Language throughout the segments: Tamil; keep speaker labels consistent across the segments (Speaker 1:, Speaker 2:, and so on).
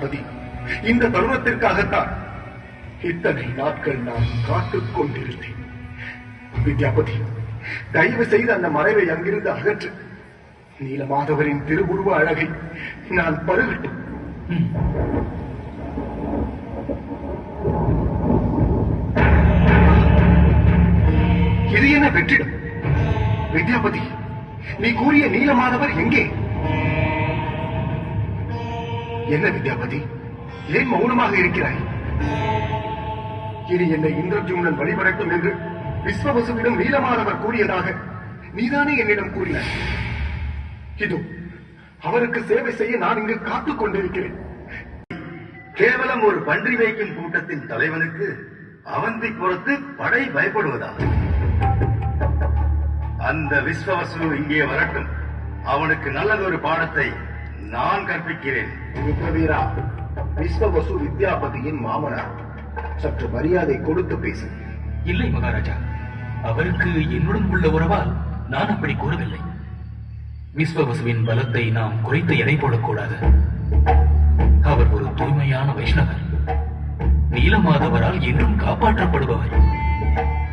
Speaker 1: பதி இந்த தருணத்திற்காகத்தான் இத்தனை நாட்கள் நான் காத்துக் கொண்டிருந்தேன். வித்யாபதி தயவு செய்து அந்த மறைவை அங்கிருந்து அகற்று. நீலமாதவரின் திருவுருவ அழகை நான் பருகட்டும். இது என்ன வெற்றிடம்? வித்யாபதி நீ கூறிய நீலமாதவர் எங்கே? என்ன வித்யாபதி? ஏன் மௌனமாக இருக்கிறாய்? இனி என்னை இந்திரஜும்னன் வழிபடட்டும் என்று விஸ்வவசுவிடம் நீலமானவர் கூறியதாக நீதானே என்னிடம் கூறினாய். இதோ அவருக்கு சேவை செய்ய நான் இங்கு காத்துக் கொண்டிருக்கிறேன்.
Speaker 2: கேவலம் ஒரு பன்றி வைக்கும் கூட்டத்தின் தலைவனுக்கு அவந்தி பொறுத்து படை பயப்படுவதா அந்த விஸ்வவசு இங்கே வரட்டும். அவனுக்கு நல்லதொரு பாடத்தை நான் கற்பிக்கிறேன்.
Speaker 1: மித்ரவீரா விஸ்வவசு வித்யாபதியின் மாமனார் சற்று மரியாதை கொடுத்து பேசு.
Speaker 3: இல்லை மகாராஜா அவருக்கு என்னுடன் உள்ள உறவால் நான் அப்படி கூறவில்லை. விஸ்வவசுவின் பலத்தை நாம் குறைத்து எடை போடக்கூடாது. அவர் ஒரு தூய்மையான வைஷ்ணவர். நீலமாதவரால் என்றும் காப்பாற்றப்படுபவர்.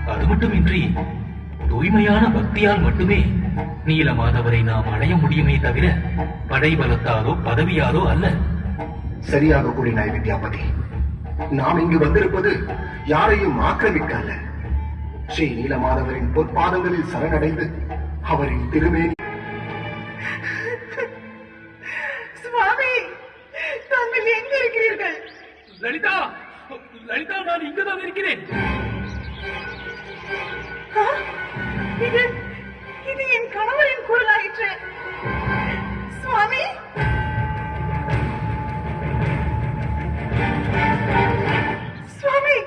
Speaker 3: அது மட்டுமின்றி தூய்மையான பக்தியால் மட்டுமே நீலமாதவரை நாம் அடைய முடியுமே தவிர படை பலத்தாலோ பதவியாலோ அல்ல.
Speaker 1: சரியாக கூறினாய் வித்யாபதி நாம் இங்கு வந்திருப்பது யாரையும் ஆக்கிரமிக்க அல்ல ஸ்ரீ நீலமாதவரின் பொற்பாதங்களில் சரணடைந்து அவரின் திருமேனி
Speaker 4: சுவாமி தாங்கள் எங்க இருக்கிறீர்கள்?
Speaker 3: லலிதா லலிதா நான் இங்குதான் இருக்கிறேன்.
Speaker 4: இது என் கணவரின் குரலாயிற்று. சுவாமி? சுவாமி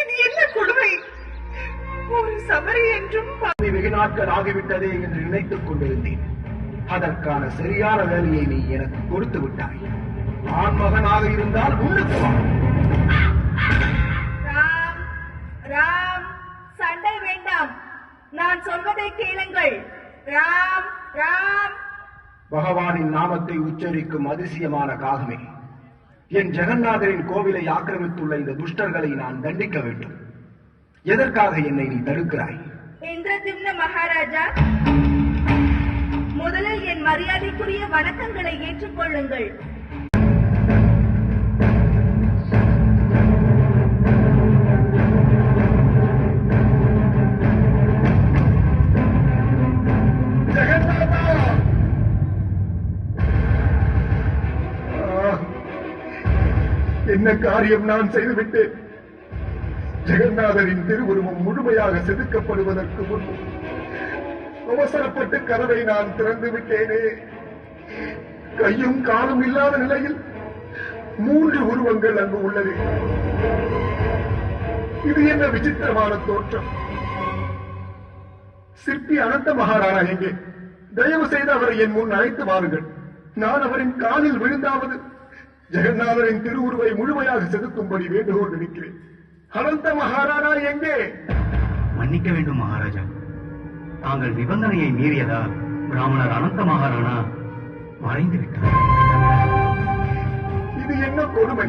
Speaker 4: இது என்ன கொடுமை? ஒரு சபரி என்றும்
Speaker 1: வெகு நாட்கள் ஆகிவிட்டதே என்று நினைத்துக் கொண்டிருந்தேன். அதற்கான சரியான வேலையை நீ எனக்கு கொடுத்து விட்டாய். ஆண் மகனாக இருந்தால் முன்னுக்கு
Speaker 4: நான் சொல்வதை கேளுங்கள். ராம் ராம்.
Speaker 1: பகவானின் நாமத்தை உச்சரிக்கும் அதிசயமான காகமே. என் ஜெகநாதரின் கோவிலை ஆக்கிரமித்துள்ள இந்த துஷ்டர்களை நான் தண்டிக்க வேண்டும். எதற்காக என்னை நீ தடுக்கிறாய்?
Speaker 4: இந்திரதிம்ன மகாராஜா முதலில் என் மரியாதைக்குரிய வணக்கங்களை ஏற்றுக்கொள்ளுங்கள்.
Speaker 1: என்ன காரியம் நான் செய்துவிட்டேன்? ஜெகநாதரின் திருவுருவம் முழுமையாக செதுக்கப்படுவதற்கு முன்பு அவசரப்பட்டு கதவை நான் திறந்து விட்டேனே. கையும் காலும் இல்லாத நிலையில் மூன்று உருவங்கள் அங்கு உள்ளது. இது என்ன விசித்திரமான தோற்றம். சிற்பி அனந்த மகாராணா எங்கே? தயவு செய்து அவரை என் முன் அழைத்து வாருங்கள். நான் அவரின் காலில் விழுந்தாவது ஜெகநாதரின் திருவுருவை முழுமையாக செதுக்கும்படி வேண்டுகோள் விடுக்கிறேன். அனந்த மகாராணா எங்கே?
Speaker 5: மன்னிக்க வேண்டும் மகாராஜா. தாங்கள் நிபந்தனையை மீறியதால் பிராமணர் அனந்த மகாராணா மறைந்து விட்டார்.
Speaker 1: இது என்ன கொடுமை?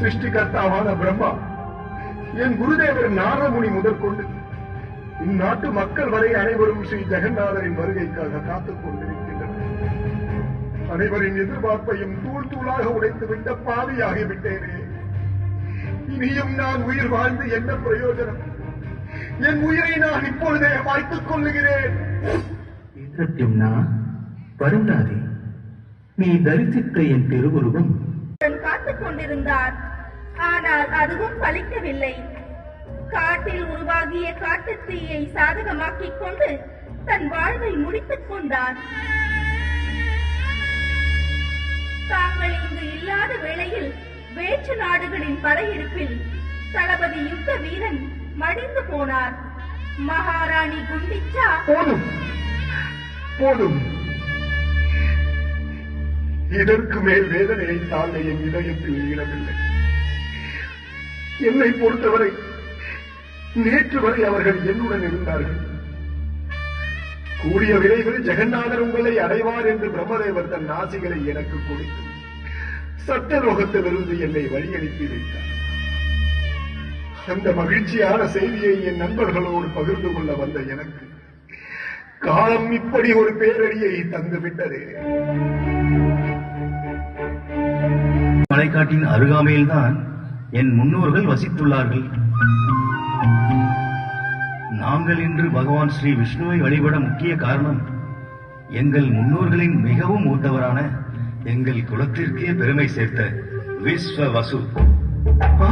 Speaker 1: சிருஷ்டிகர்த்தாவான பிரம்மா என் குருதேவர் நாரமுனி முதற்கொண்டு இந்நாட்டு மக்கள் வரை அனைவரும் ஸ்ரீ ஜெகநாதரின் வருகைக்காக காத்துக் கொண்டிருக்கின்றனர். அனைவரின் எதிர்பார்ப்பையும் தூள் தூளாக உடைத்து விட்ட பாவியாகிவிட்டேனே. இனியும் நான் உயிர் வாழ்ந்து என்ன பிரயோஜனம்? என் உயிரை நான் இப்பொழுதே வாய்த்துக் கொள்ளுகிறேன்.
Speaker 5: வருந்தாதே. நீ தரிசித்த என் திருவுருவம்.
Speaker 4: தன் காத்துக் கொண்டிருந்தார். ஆனால் அதுவும் பலிக்கவில்லை. காட்டில் உருவாகிய காட்டுத் தீயை சாதகமாக்கிக் கொண்டு தன் வாழ்வை முடித்துக் கொண்டார் தாங்கள் இங்கு இல்லாத வேளையில் வேற்று நாடுகளின் படையெடுப்பில் தளபதி யுத்த வீரன் மடிந்து போனார். மகாராணி குண்டிச்சா?
Speaker 1: போதும். போதும். இதற்கு மேல் வேதனையை தாங்க என் இதயத்தில் ஈழமில்லை என்னை பொறுத்தவரை நேற்று வரை அவர்கள் என்னுடன் இருந்தார்கள். கூடிய விரைவில் ஜெகநாதர் உங்களை அடைவார் என்று பிரம்மதேவர் தன் ஆசைகளை எனக்கு கொடுத்து சட்டலோகத்திலிருந்து என்னை வழி அனுப்பி வைத்தார். அந்த மகிழ்ச்சியான செய்தியை என் நண்பர்களோடு பகிர்ந்து கொள்ள வந்த எனக்கு காலம் இப்படி ஒரு பேரடியை தந்துவிட்டது
Speaker 2: மலைக்காட்டின் அருகாமையில்தான் என் முன்னோர்கள் வசித்துள்ளார்கள். நாங்கள் இன்று பகவான் ஸ்ரீ விஷ்ணுவை வழிபட முக்கிய காரணம் எங்கள் முன்னோர்களின் மிகவும் மூத்தவரான எங்கள் குலத்திற்கே பெருமை சேர்த்த
Speaker 1: ஆ?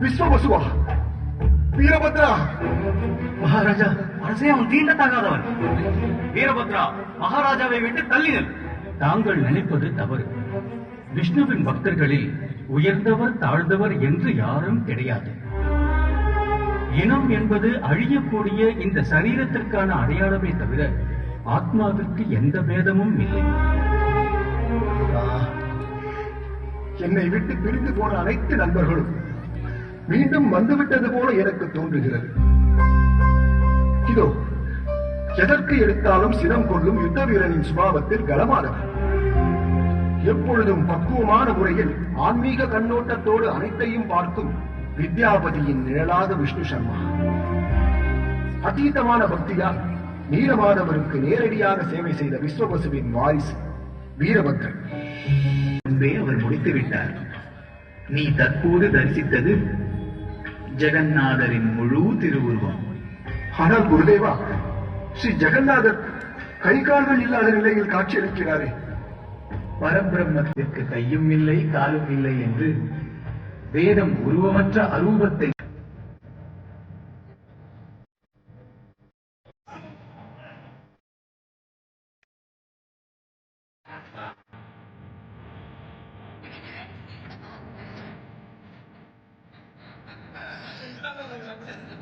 Speaker 1: விஸ்வவசுவா? வீரபத்ரா?
Speaker 2: மகாராஜா அரசே அவன் தீண்டத்தகாதவன் வீரபத்ரா மகாராஜாவை விட்டு தள்ளினல்.
Speaker 5: தாங்கள் நினைப்பது தவறு. விஷ்ணுவின் பக்தர்களில் உயர்ந்தவர் தாழ்ந்தவர் என்று யாரும் கிடையாது. இனம் என்பது அழியக்கூடிய இந்த சரீரத்திற்கான அடையாளமே தவிர ஆத்மாவிற்கு எந்த பேதமும் இல்லை.
Speaker 1: என்னை விட்டு பிரிந்து போன அனைத்து நண்பர்களும் மீண்டும் வந்துவிட்டது போல எனக்கு தோன்றுகிறது. இதோ எதற்கு எடுத்தாலும் சினம் கொள்ளும் யுத்த வீரனின் சுபாவத்தில் கனமானவர் எப்பொழுதும் பக்குவமான முறையில் ஆன்மீக கண்ணோட்டத்தோடு அனைத்தையும் பார்க்கும் வித்யாபதியின் நிழலாத விஷ்ணு சர்மா. அதீதமான பக்தியால் நீலமானவருக்கு நேரடியாக சேவை செய்த விஸ்வபசுவின் வாரிசு வீரபத்ரன்.
Speaker 5: முன்பே அவர் முடித்து விட்டார். நீ தற்போது தரிசித்தது ஜெகநாதரின் முழு திருவுருவம்.
Speaker 1: ஆனால் குருதேவா ஸ்ரீ ஜெகநாதர் கை கால்கள் இல்லாத நிலையில் காட்சியளிக்கிறாரே.
Speaker 5: பரபிரம்மத்திற்கு கையும் இல்லை காலும் இல்லை என்று வேதம் உருவமற்ற அரூபத்தை Thank you.